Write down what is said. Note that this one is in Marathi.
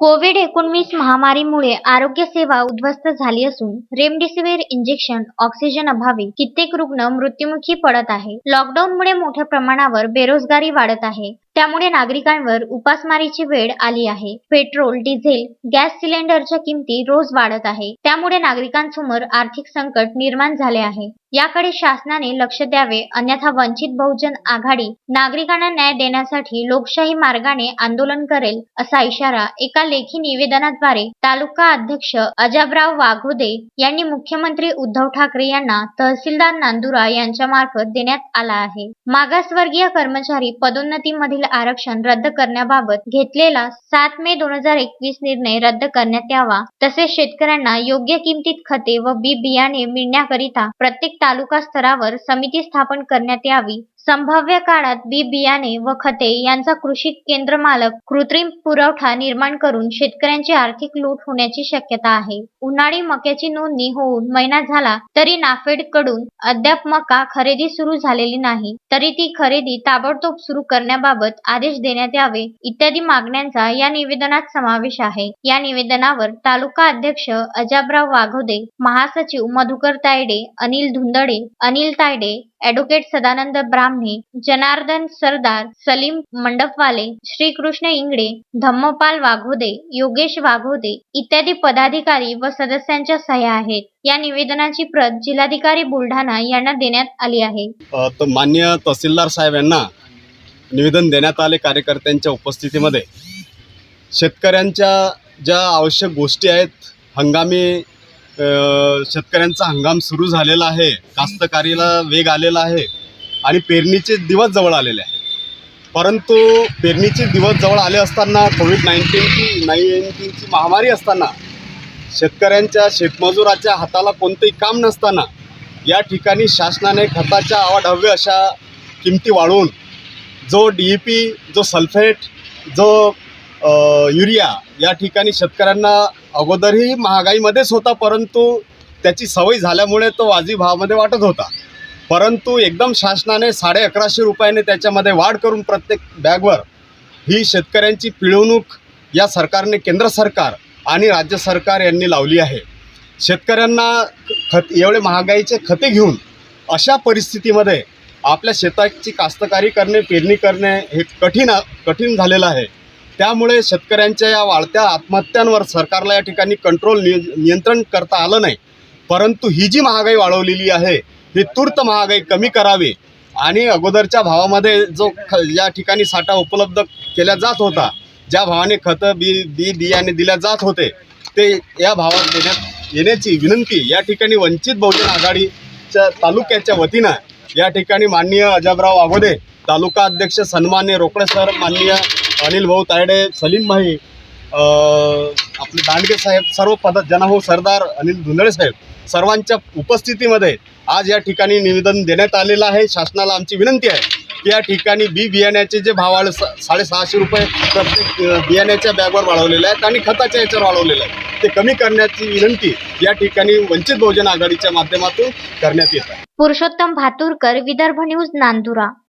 कोविड एकोणवीस महामारीमुळे आरोग्य सेवा उद्ध्वस्त झाली असून रेमडेसिवीर इंजेक्शन ऑक्सिजन अभावी कित्येक रुग्ण मृत्युमुखी पडत आहे. लॉकडाऊनमुळे मोठ्या प्रमाणावर बेरोजगारी वाढत आहे. त्यामुळे नागरिकांवर उपासमारीची वेळ आली आहे. पेट्रोल डिझेल गॅस सिलेंडरच्या किमती रोज वाढत आहे. त्यामुळे नागरिकांसमोर आर्थिक संकट निर्माण झाले आहे. याकडे शासनाने लक्ष द्यावे अन्यथा वंचित बहुजन आघाडी नागरिकांना न्याय देण्यासाठी लोकशाही मार्गाने आंदोलन करेल असा इशारा एका लेखी निवेदनाद्वारे तालुका अध्यक्ष अजाबराव वाघोदे यांनी मुख्यमंत्री उद्धव ठाकरे यांना तहसीलदार नांदुरा यांच्या मार्फत देण्यात आला आहे. मागासवर्गीय कर्मचारी पदोन्नतीमधील आरक्षण रद्द करण्याबाबत घेतलेला सात मे दोन हजार एकवीस निर्णय रद्द करण्यात यावा. तसेच शेतकऱ्यांना योग्य किमतीत खते व बी बियाणे मिळण्याकरिता प्रत्येक तालुका स्तरावर समिती स्थापन करण्यात यावी. संभाव्य काळात बी बियाणे व खते यांचा कृषी केंद्र मालक कृत्रिम पुरवठा निर्माण करून शेतकऱ्यांची आर्थिक लूट होण्याची शक्यता आहे. उन्हाळी मक्याची नोंदणी होऊन महिना झाला तरी नाफेडकडून अद्याप मका खरेदी सुरू झालेली नाही. तरी ती खरेदी ताबडतोब सुरू करण्याबाबत आदेश देण्यात यावे इत्यादी मागण्यांचा या निवेदनात समावेश आहे. या निवेदनावर तालुका अध्यक्ष अजाबराव वाघोदे महासचिव मधुकर तायडे अनिल धुंदडे अनिल तायडे ॲडव्होकेट सदानंद ब्राह्मण जनार्दन सरदार सलीम मंडपवाले श्रीकृष्ण इंगडे धम्मपाल वाघोदे योगेश वाघोदे इत्यादी पदाधिकारी व सदस्यांच्या सह्या आहेत. या निवेदनाची प्रत जिल्हाधिकारी बुलढाणा यांना देण्यात आली आहे. मान्य तहसीलदार साहेब यांना निवेदन देण्यात आले कार्यकर्त्यांच्या उपस्थितीमध्ये. शेतकऱ्यांच्या ज्या आवश्यक गोष्टी आहेत हंगामी शेतकऱ्यांचा हंगाम सुरू झालेला आहे कास्तकारीला वेग आलेला आहे आणि पेरणीचे दिवस जवळ आलेले आहे परंतु पेरणीचे दिवस जवळ आले असताना कोविड नाईन्टीनची नाईन्टीनची महामारी असताना शेतकऱ्यांच्या शेतमजुराच्या हाताला कोणतंही काम नसताना या ठिकाणी शासनाने खताच्या आवाढव्य अशा किमती वाढवून जो डी ई पी जो सल्फेट जो युरिया या ठिकाणी शेतकऱ्यांना अगोदरही महागाईमध्येच होता परंतु त्याची सवय झाल्यामुळे तो वाजवी भावामध्ये वाटत होता. परंतु एकदम शासनाने साडे अकराशे रुपयाने त्याच्यामध्ये वाढ करून प्रत्येक बॅगवर ही शेतकऱ्यांची पिळवणूक या सरकारने केंद्र सरकार आणि राज्य सरकार यांनी लावली आहे. शेतकऱ्यांना खत एवढे महागाईचे खते घेऊन अशा परिस्थितीमध्ये आपल्या शेताची कास्तकारी करणे पेरणी करणे हे कठीण कठीण झालेलं आहे. त्यामुळे शेतकऱ्यांच्या या वाढत्या आत्महत्यांवर सरकारला या ठिकाणी कंट्रोल नि नियंत्रण करता आलं नाही. परंतु ही जी महागाई वाढवलेली आहे ही तूर्त महागाई कमी करावी. आणि अगोदरच्या भावामध्ये जो ख या ठिकाणी साठा उपलब्ध केला जात होता ज्या भावाने खतं बी बी बियाणे दिल्या जात होते ते या भावात देण्यात येण्याची विनंती या ठिकाणी वंचित बहुजन आघाडीच्या तालुक्याच्या वतीनं या ठिकाणी माननीय अजबराव वाघोदे तालुका अध्यक्ष सन्मान्य रोकडे सर माननीय अनिल भाऊ तायडे सलीम भाई आपले दांडगे साहेब सर्व पद जनाहो सरदार अनिल धुंदळे साहेब सर्वांच्या उपस्थितीमध्ये आज या ठिकाणी निवेदन देण्यात आलेलं आहे. शासनाला आमची विनंती आहे की या ठिकाणी बी बियाण्याचे जे भाव आले सा- साडेसहाशे रुपये प्रत्येक बियाण्याच्या बॅगवर वाढवलेले आहेत आणि खताच्या याच्यावर वाढवलेले आहेत. ते कमी करण्याची विनंती या ठिकाणी वंचित बहुजन आघाडीच्या माध्यमातून करण्यात येत आहे. पुरुषोत्तम भातुरकर विदर्भ न्यूज नांदुरा.